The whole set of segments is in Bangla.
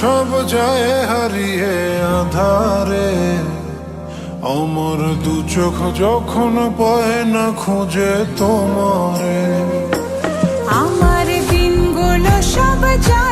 সব যায় হারিয়ে আধারে। আমার দু চোখ যখন পায় না খুঁজে তোমারে। আমার দিনগুলো সব যায়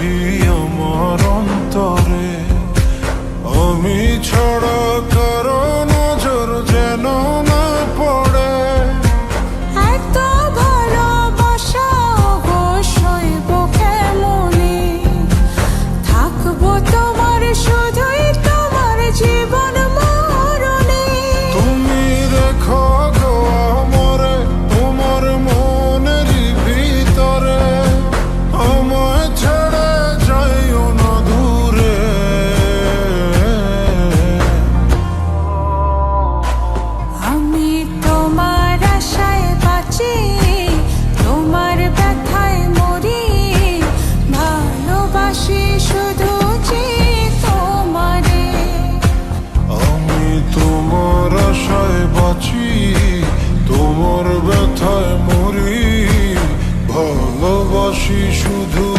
büyüyor moron ভালোবাসি শুধু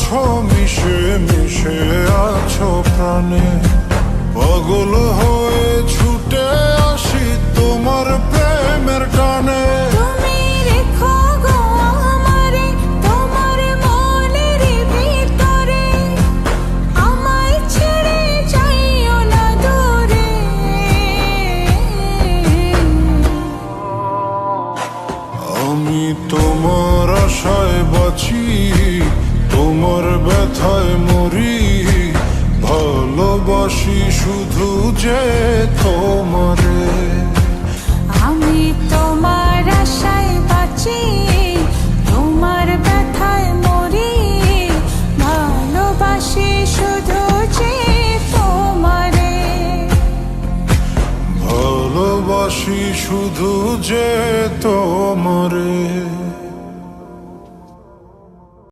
আছো মিশে মিশে আছো প্রাণে। পাগল মরি ভালোবাসি শুধু যে তোমারে। আমি তোমার আশায় বাঁচি তোমার ব্যথায় মরি। ভালোবাসি শুধু যে তোমারে। ভালোবাসি শুধু যে তোমারে।